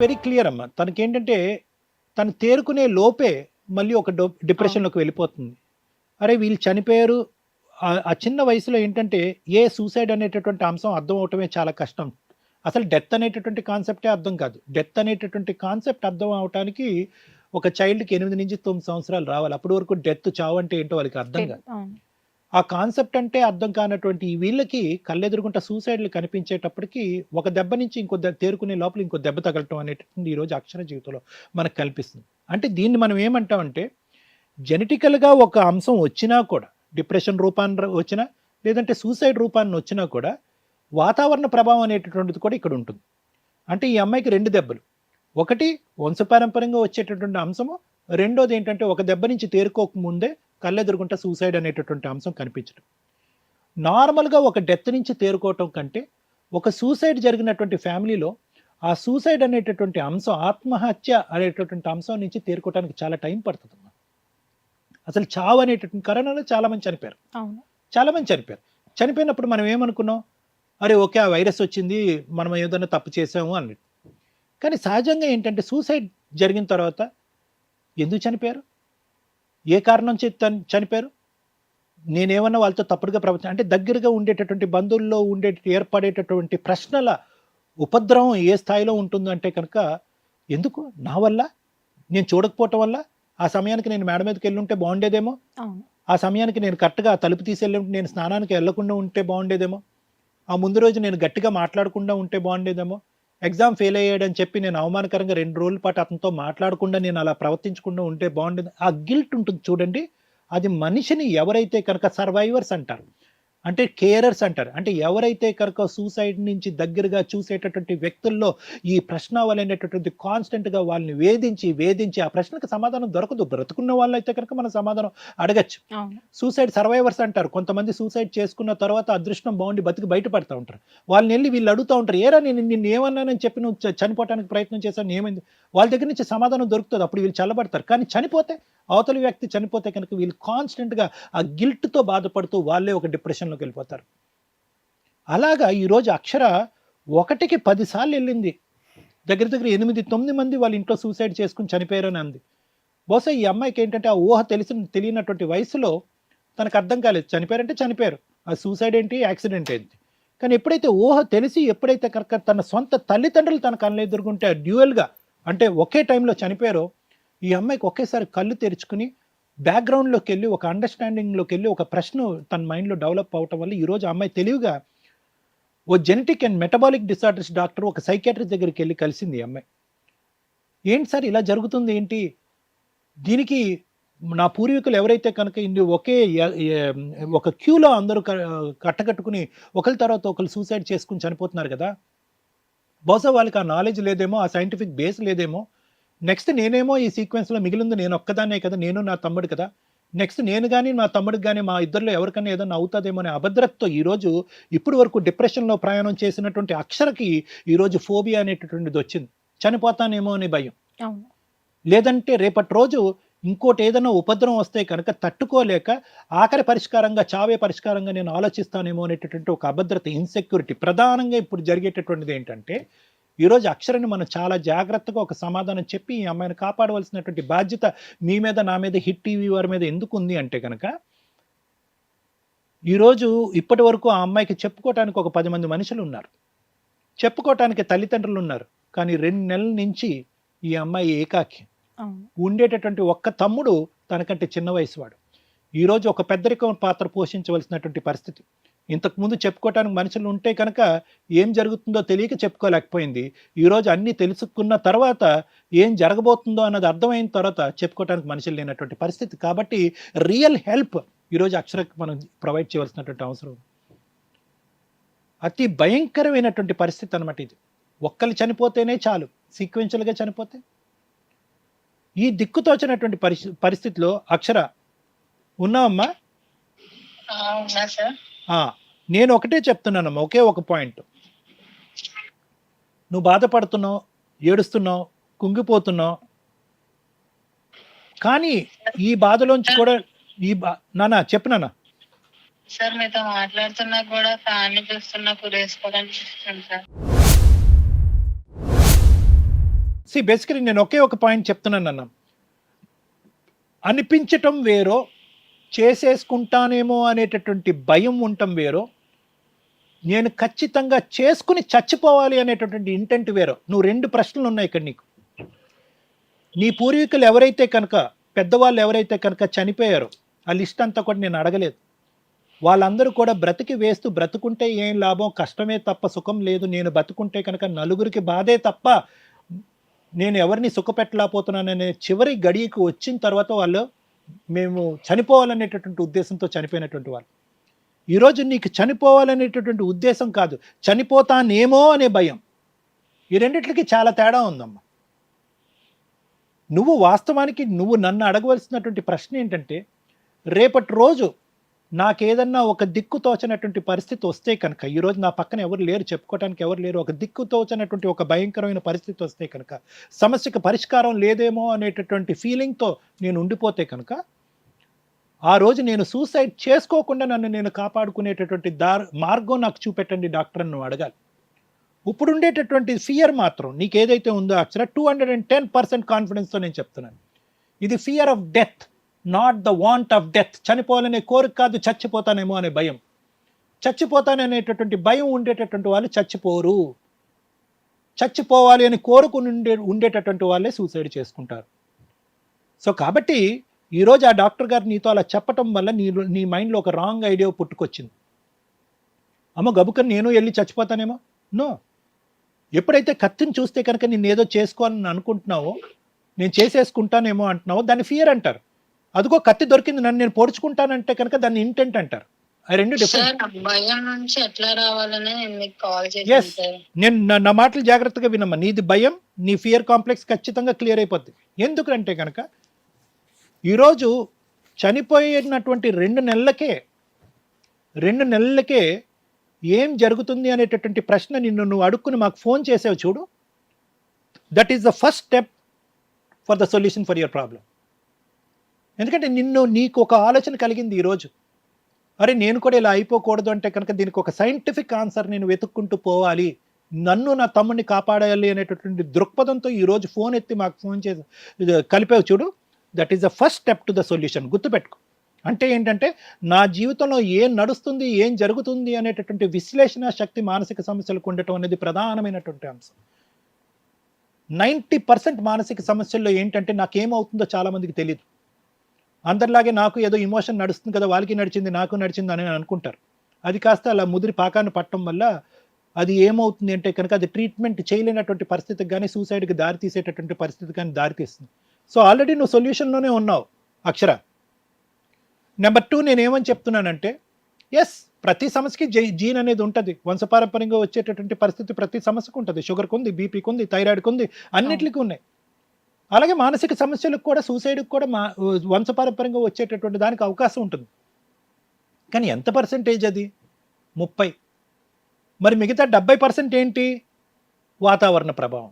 Very clear అమ్మా. తనకి ఏంటంటే తను తేరుకునే లోపే మళ్ళీ ఒక డో డిప్రెషన్లోకి వెళ్ళిపోతుంది. అరే వీళ్ళు చనిపోయారు. ఆ- చిన్న వయసులో ఏంటంటే ఏ సూసైడ్ అనేటటువంటి అంశం అర్థం అవటమే చాలా కష్టం. అసలు డెత్ అనేటటువంటి కాన్సెప్టే అర్థం కాదు. డెత్ అనేటటువంటి కాన్సెప్ట్ అర్థం అవటానికి ఒక చైల్డ్కి ఎనిమిది నుంచి తొమ్మిది సంవత్సరాలు రావాలి. అప్పటి వరకు డెత్ చావు అంటే ఏంటో వాళ్ళకి అర్థం కాదు. ఆ కాన్సెప్ట్ అంటే అర్థం కానటువంటి ఈ వీళ్ళకి కళ్ళెదురుగుంట సూసైడ్లు కనిపించేటప్పటికి ఒక దెబ్బ నుంచి ఇంకో దెబ్బ తేరుకునే లోపల ఇంకో దెబ్బ తగలటం అనేటువంటి ఈరోజు అక్షర జీవితంలో మనకు కల్పిస్తుంది. అంటే దీన్ని మనం ఏమంటామంటే జెనెటికల్గా ఒక అంశం వచ్చినా కూడా డిప్రెషన్ రూపాన్ని వచ్చినా లేదంటే సూసైడ్ రూపాన్ని వచ్చినా కూడా వాతావరణ ప్రభావం అనేటటువంటిది కూడా ఇక్కడ ఉంటుంది. అంటే ఈ అమ్మాయికి రెండు దెబ్బలు. ఒకటి వంశపారంపర్యంగా వచ్చేటటువంటి అంశము రెండోది ఏంటంటే ఒక దెబ్బ నుంచి తేరుకోక ముందే కళ్ళెదురుగుంట సూసైడ్ అనేటటువంటి అంశం కనిపించడం నార్మల్గా ఒక డెత్ నుంచి తేరుకోవటం కంటే ఒక సూసైడ్ జరిగినటువంటి ఫ్యామిలీలో ఆ సూసైడ్ అనేటటువంటి అంశం ఆత్మహత్య అనేటటువంటి అంశం నుంచి తేరుకోవడానికి చాలా టైం పడుతుంది అసలు చావు అనేటటువంటి కరోనాలో చాలా మంది చనిపోయారు. అవును. చాలా మంది చనిపోయారు. చనిపోయినప్పుడు మనం ఏమనుకున్నాం? అరే ఓకే ఆ వైరస్ వచ్చింది మనం ఏదైనా తప్పు చేసాము అన్నట్టు. కానీ సహజంగా ఏంటంటే సూసైడ్ జరిగిన తర్వాత ఎందుకు చనిపోయారు? ఏ కారణం చేత చనిపోయారు? నేనేమన్నా వాళ్ళతో తప్పుడుగా ప్రవర్తన అంటే దగ్గరగా ఉండేటటువంటి బంధువుల్లో ఉండే ఏర్పడేటటువంటి ప్రశ్నల ఉపద్రవం ఏ స్థాయిలో ఉంటుందో అంటే కనుక ఎందుకు? నా వల్ల? నేను చూడకపోవటం వల్ల? ఆ సమయానికి నేను మేడ మీదకి వెళ్ళి ఉంటే బాగుండేదేమో ఆ సమయానికి నేను కరెక్ట్గా తలుపు తీసేళ్ళి ఉంటే నేను స్నానానికి వెళ్ళకుండా ఉంటే బాగుండేదేమో? ఆ ముందు రోజు నేను గట్టిగా మాట్లాడకుండా ఉంటే బాగుండేదేమో? ఎగ్జామ్ ఫెయిల్ అయ్యాడని చెప్పి నేను అవమానకరంగా రెండు రోజుల పాటు అతనితో మాట్లాడకుండా నేను అలా ప్రవర్తించకుండా ఉంటే బాగుండేది. ఆ గిల్ట్ ఉంటుంది చూడండి. అది మనిషిని ఎవరైతే కనుక సర్వైవర్స్ అంటారు అంటే కేరర్స్ అంటారు. అంటే ఎవరైతే కనుక సూసైడ్ నుంచి దగ్గరగా చూసేటటువంటి వ్యక్తుల్లో ఈ ప్రశ్నావళి అనేటటువంటి కాన్స్టెంట్గా వాళ్ళని వేధించి వేధించి ఆ ప్రశ్నకు సమాధానం దొరకదు. బ్రతుకున్న వాళ్ళు అయితే కనుక మనం సమాధానం అడగచ్చు. సూసైడ్ సర్వైవర్స్ అంటారు. కొంతమంది సూసైడ్ చేసుకున్న తర్వాత అదృష్టం బాగుండి బతికి బయటపడతా ఉంటారు. వాళ్ళని వెళ్ళి వీళ్ళు అడుగుతూ ఉంటారు ఏరా నేను నిన్ను ఏమన్నానని చెప్పి నువ్వు చనిపోవడానికి ప్రయత్నం చేశాను ఏమైంది వాళ్ళ దగ్గర నుంచి సమాధానం దొరుకుతుంది. అప్పుడు వీళ్ళు చల్లబడతారు. కానీ చనిపోతే అవతలి వ్యక్తి చనిపోతే కనుక వీళ్ళు కాన్స్టెంట్గా ఆ గిల్ట్తో బాధపడుతూ వాళ్ళే ఒక డిప్రెషన్లోకి వెళ్ళిపోతారు. అలాగా ఈరోజు అక్షర ఒకటికి పదిసార్లు వెళ్ళింది. దగ్గర దగ్గర ఎనిమిది తొమ్మిది మంది వాళ్ళ ఇంట్లో సూసైడ్ చేసుకుని చనిపోయారని అంది. బహుశా ఈ అమ్మాయికి ఏంటంటే ఆ ఊహ తెలిసిన తెలియనటువంటి వయసులో తనకు అర్థం కాలేదు. చనిపోయారంటే చనిపోయారు. ఆ సూసైడ్ ఏంటి యాక్సిడెంట్ ఏంటి? కానీ ఎప్పుడైతే ఊహ తెలిసి ఎప్పుడైతే కనుక తన సొంత తల్లిదండ్రులు తన కళ్ళు ఎదుర్కొంటే డ్యూయల్గా అంటే ఒకే టైంలో చనిపోయారో ఈ అమ్మాయికి ఒకేసారి కళ్ళు తెరుచుకుని బ్యాక్గ్రౌండ్లోకి వెళ్ళి ఒక అండర్స్టాండింగ్లోకి వెళ్ళి ఒక ప్రశ్న తన మైండ్లో డెవలప్ అవటం వల్ల ఈరోజు అమ్మాయి తెలివిగా ఓ genetic and metabolic disorders doctor ఒక సైకాట్రిస్ట్ దగ్గరికి వెళ్ళి కలిసింది ఈ అమ్మాయి. ఏంటి సార్ ఇలా జరుగుతుంది ఏంటి? దీనికి నా పూర్వీకులు ఎవరైతే కనుక ఇన్ని ఒకే ఒక క్యూలో అందరూ కట్టకట్టుకుని ఒకరి తర్వాత ఒకరు సూసైడ్ చేసుకుని చనిపోతున్నారు కదా? బహుశా వాళ్ళకి ఆ నాలెడ్జ్ లేదేమో ఆ సైంటిఫిక్ బేస్ లేదేమో నెక్స్ట్ నేనేమో ఈ సీక్వెన్స్లో మిగిలింది నేను ఒక్కదాన్నే కదా నేను నా తమ్ముడు కదా. నెక్స్ట్ నేను కానీ మా తమ్ముడికి కానీ మా ఇద్దరిలో ఎవరికైనా ఏదైనా అవుతుందేమో అనే అభద్రతతో ఈరోజు ఇప్పుడు వరకు డిప్రెషన్లో ప్రయాణం చేసినటువంటి అక్షరకి ఈరోజు ఫోబియా అనేటటువంటిది వచ్చింది. చనిపోతానేమో అనే భయం. లేదంటే రేపటి రోజు ఇంకోటి ఏదైనా ఉపద్రవం వస్తే కనుక తట్టుకోలేక ఆఖరి పరిష్కారంగా చావే పరిష్కారంగా నేను ఆలోచిస్తానేమో అనేటటువంటి ఒక అభద్రత ఇన్సెక్యూరిటీ ప్రధానంగా ఇప్పుడు జరిగేటటువంటిది ఏంటంటే ఈరోజు అక్షరని మనం చాలా జాగ్రత్తగా ఒక సమాధానం చెప్పి ఈ అమ్మాయిని కాపాడవలసినటువంటి బాధ్యత మీ మీద నా మీద హిట్ టీవీ వారి మీద ఎందుకు ఉంది అంటే కనుక ఈరోజు ఇప్పటి వరకు ఆ అమ్మాయికి చెప్పుకోవటానికి ఒక పది మంది మనుషులు ఉన్నారు. చెప్పుకోవటానికి తల్లిదండ్రులు ఉన్నారు. కానీ రెండు నెలల నుంచి ఈ అమ్మాయి ఏకాకి. ఉండేటటువంటి ఒక్క తమ్ముడు తనకంటే చిన్న వయసు వాడు ఈరోజు ఒక పెద్దరికం పాత్ర పోషించవలసినటువంటి పరిస్థితి. ఇంతకు ముందు చెప్పుకోవటానికి మనుషులు ఉంటే కనుక ఏం జరుగుతుందో తెలియక చెప్పుకోలేకపోయింది. ఈరోజు అన్నీ తెలుసుకున్న తర్వాత ఏం జరగబోతుందో అన్నది అర్థమైన తర్వాత చెప్పుకోవటానికి మనుషులు లేనటువంటి పరిస్థితి. కాబట్టి రియల్ హెల్ప్ ఈరోజు అక్షరకు మనం ప్రొవైడ్ చేయవలసినటువంటి అవసరం. అతి భయంకరమైనటువంటి పరిస్థితి అనమాట ఇది. ఒక్కరు చనిపోతేనే చాలు సీక్వెన్షియల్గా చనిపోతే. ఈ దిక్కుతోచినటువంటి పరిస్థితిలో అక్షర ఉన్నావమ్మా? నేను ఒకటే చెప్తున్నానమ్మా ఒకే ఒక పాయింట్. నువ్వు బాధపడుతున్నావు ఏడుస్తున్నావు కుంగిపోతున్నావు. కానీ ఈ బాధలోంచి కూడా ఈ బా నానా సార్ మీతో మాట్లాడుతున్నా కూడా చూస్తున్నా కురేసుకోవడానికి సార్. సి బేసికలీ నేను ఒకే ఒక పాయింట్ చెప్తున్నాను అన్న అనిపించటం వేరో చేసేసుకుంటానేమో అనేటటువంటి భయం ఉండటం వేరు. నేను ఖచ్చితంగా చేసుకుని చచ్చిపోవాలి అనేటటువంటి ఇంటెంట్ వేరు. నువ్వు రెండు ప్రశ్నలు ఉన్నాయి ఇక్కడ నీకు. నీ పూర్వీకులు ఎవరైతే కనుక పెద్దవాళ్ళు ఎవరైతే కనుక చనిపోయారో ఆ లిస్ట్ అంతా కూడా నేను అడగలేదు. వాళ్ళందరూ కూడా బ్రతికి వేస్తూ బ్రతుకుంటే ఏం లాభం కష్టమే తప్ప సుఖం లేదు. నేను బతుకుంటే కనుక నలుగురికి బాధే తప్ప నేను ఎవరిని సుఖపెట్టలేకపోతున్నాననే చివరి గడియకు వచ్చిన తర్వాత వాళ్ళు మేము చనిపోవాలనేటటువంటి ఉద్దేశంతో చనిపోయినటువంటి వాళ్ళు. ఈరోజు నీకు చనిపోవాలనేటటువంటి ఉద్దేశం కాదు. చనిపోతానేమో అనే భయం. ఈ రెండిట్లకి చాలా తేడా ఉందమ్మా. నువ్వు వాస్తవానికి నువ్వు నన్ను అడగవలసినటువంటి ప్రశ్న ఏంటంటే రేపటి రోజు నాకేదన్నా ఒక దిక్కు తోచనటువంటి పరిస్థితి వస్తే కనుక ఈరోజు నా పక్కన ఎవరు లేరు చెప్పుకోవడానికి ఎవరు లేరు ఒక దిక్కు తోచనటువంటి ఒక భయంకరమైన పరిస్థితి వస్తే కనుక సమస్యకు పరిష్కారం లేదేమో అనేటటువంటి ఫీలింగ్తో నేను ఉండిపోతే కనుక ఆ రోజు నేను సూసైడ్ చేసుకోకుండా నన్ను నేను కాపాడుకునేటటువంటి దార్ మార్గం నాకు చూపెట్టండి డాక్టర్ అని నువ్వు అడగాలి. ఇప్పుడు ఉండేటటువంటి ఫియర్ మాత్రం నీకు ఏదైతే ఉందో Akshara two hundred and ten percent కాన్ఫిడెన్స్తో నేను చెప్తున్నాను. ఇది fear of death not the want of death చనిపోవాలనే కోరిక కాదు చచ్చిపోతానేమో అనే భయం. చచ్చిపోతాననేటటువంటి భయం ఉండేటటువంటి వాళ్ళు చచ్చిపోరు. చచ్చిపోవాలి అని కోరుకుని ఉండే ఉండేటటువంటి వాళ్ళే సూసైడ్ చేసుకుంటారు. సో కాబట్టి ఈరోజు ఆ డాక్టర్ గారు నీతో అలా చెప్పటం వల్ల నీ నీ మైండ్లో ఒక రాంగ్ ఐడియా పుట్టుకొచ్చింది. అమ్మ గబుకని నేను వెళ్ళి చచ్చిపోతానేమో? నో ఎప్పుడైతే కత్తిని చూస్తే కనుక నేను ఏదో చేసుకోవాలని అనుకుంటున్నావో నేను చేసేసుకుంటానేమో అంటున్నావో దాన్ని ఫియర్ అంటారు. అదిగో కత్తి దొరికింది నన్ను నేను పొడుచుకుంటానంటే కనుక దాన్ని ఇంటెంట్ అంటారు. నేను నా- మాటలు జాగ్రత్తగా వినమ్మా. నీది భయం నీ ఫియర్ కాంప్లెక్స్ ఖచ్చితంగా క్లియర్ అయిపోద్ది. ఎందుకంటే కనుక ఈరోజు చనిపోయినటువంటి రెండు నెలలకే రెండు నెలలకే ఏం జరుగుతుంది అనేటటువంటి ప్రశ్న నిన్ను నువ్వు అడుక్కుని మాకు ఫోన్ చేసావు చూడు. That is the first step for the solution for your problem ఎందుకంటే నిన్ను నీకు ఒక ఆలోచన కలిగింది ఈరోజు అరే నేను కూడా ఇలా అయిపోకూడదు అంటే కనుక దీనికి ఒక సైంటిఫిక్ ఆన్సర్ నేను వెతుక్కుంటూ పోవాలి. నన్ను నా తమ్ముడిని కాపాడాలి అనేటటువంటి దృక్పథంతో ఈరోజు ఫోన్ ఎత్తి మాకు ఫోన్ చేసి ఇది కలిపావు చూడు. That is the first step to the solution గుర్తుపెట్టుకో. అంటే ఏంటంటే నా జీవితంలో ఏం నడుస్తుంది ఏం జరుగుతుంది అనేటటువంటి విశ్లేషణ శక్తి మానసిక సమస్యలకు ఉండటం అనేది ప్రధానమైనటువంటి అంశం. నైంటీ పర్సెంట్ మానసిక సమస్యల్లో ఏంటంటే నాకేమవుతుందో చాలామందికి తెలియదు అందరిలాగే నాకు ఏదో ఇమోషన్ నడుస్తుంది కదా వాళ్ళకి నడిచింది నాకు నడిచింది అని అనుకుంటారు. అది కాస్త అలా ముదిరి పాకాన్ని పట్టడం వల్ల అది ఏమవుతుంది అంటే కనుక అది ట్రీట్మెంట్ చేయలేనటువంటి పరిస్థితికి కానీ సూసైడ్కి దారి తీసేటటువంటి పరిస్థితి కానీ దారితీస్తుంది సో ఆల్రెడీ నువ్వు సొల్యూషన్లోనే ఉన్నావు అక్షర. నెంబర్ టూ నేను ఏమని చెప్తున్నానంటే ఎస్ ప్రతి సమస్యకి జై జీన్ అనేది ఉంటుంది. వంశపారంపర్యంగా వచ్చేటటువంటి పరిస్థితి ప్రతి సమస్యకు ఉంటుంది. షుగర్కి ఉంది బీపీకి ఉంది థైరాయిడ్కి ఉంది అన్నిటికీ ఉన్నాయి. అలాగే మానసిక సమస్యలకు కూడా సూసైడ్కి కూడా మా వంశపారంపరంగా వచ్చేటటువంటి దానికి అవకాశం ఉంటుంది. కానీ ఎంత పర్సెంటేజ్ అది? ముప్పై. మరి మిగతా డెబ్బై పర్సెంట్ ఏంటి? వాతావరణ ప్రభావం.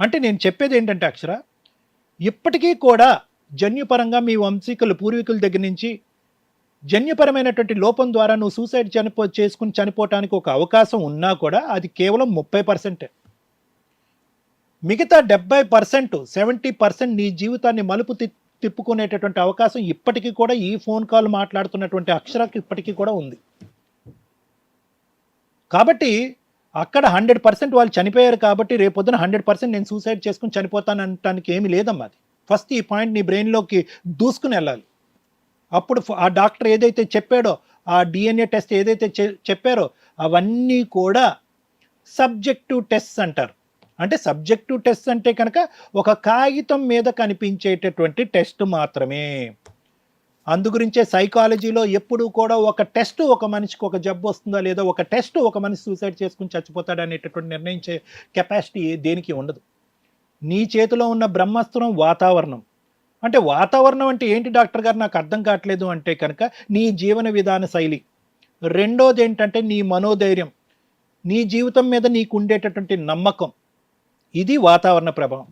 అంటే నేను చెప్పేది ఏంటంటే అక్షర ఇప్పటికీ కూడా జన్యుపరంగా మీ వంశీకులు పూర్వీకుల దగ్గర నుంచి జన్యుపరమైనటువంటి లోపం ద్వారా నువ్వు సూసైడ్ చనిపో చేసుకుని చనిపోవటానికి ఒక అవకాశం ఉన్నా కూడా అది కేవలం ముప్పై పర్సెంటే మిగతా డెబ్బై పర్సెంట్ సెవెంటీ పర్సెంట్ నీ జీవితాన్ని మలుపు తి- తిప్పుకునేటటువంటి అవకాశం ఇప్పటికీ కూడా ఈ ఫోన్ కాల్ మాట్లాడుతున్నటువంటి అక్షరాకి ఇప్పటికీ కూడా ఉంది. కాబట్టి అక్కడ హండ్రెడ్ పర్సెంట్ వాళ్ళు చనిపోయారు కాబట్టి రేపొద్దున హండ్రెడ్ పర్సెంట్ నేను సూసైడ్ చేసుకుని చనిపోతాను అనటానికి ఏమీ లేదమ్మా అది. ఫస్ట్ ఈ పాయింట్ నీ బ్రెయిన్లోకి దూసుకుని వెళ్ళాలి. అప్పుడు ఆ డాక్టర్ ఏదైతే చెప్పాడో ఆ డిఎన్ఏ టెస్ట్ ఏదైతే చె- చెప్పారో అవన్నీ కూడా సబ్జెక్టివ్ టెస్ట్ అంటారు. అంటే సబ్జెక్టివ్ టెస్ట్ అంటే కనుక ఒక కాగితం మీద కనిపించేటటువంటి టెస్ట్ మాత్రమే. అందుగురించే సైకాలజీలో ఎప్పుడు కూడా ఒక టెస్ట్ ఒక మనిషికి ఒక జబ్బు వస్తుందా లేదా ఒక టెస్ట్ ఒక మనిషి సూసైడ్ చేసుకుని చచ్చిపోతాడు అనేటటువంటి నిర్ణయించే కెపాసిటీ దేనికి ఉండదు. నీ చేతిలో ఉన్న బ్రహ్మాస్త్రం వాతావరణం. అంటే వాతావరణం అంటే ఏంటి డాక్టర్ గారు? నాకు అర్థం కావట్లేదు అంటే కనుక నీ జీవన విధాన శైలి. రెండోది ఏంటంటే నీ మనోధైర్యం. నీ జీవితం మీద నీకు ఉండేటటువంటి నమ్మకం. ఇది వాతావరణ ప్రభావం.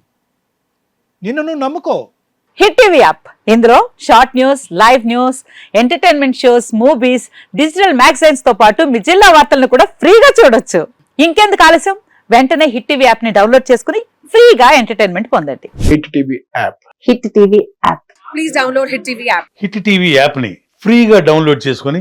నిన్ను నువ్వు నమ్ముకో. Hit TV app. ఇందులో short news live news entertainment shows movies digital మ్యాగజైన్స్తో పాటు మీ జిల్లా వార్తలను కూడా ఫ్రీగా చూడొచ్చు. ఇంకెందుకు ఆలస్యం? వెంటనే హిట్ టీవీ యాప్ని డౌన్లోడ్ చేసుకుని ఫ్రీగా ఎంటర్టైన్మెంట్ పొందండి. Hit TV app. Hit TV app. Please download Hit TV app. Hit TV యాప్ని ఫ్రీగా డౌన్లోడ్ చేసుకొని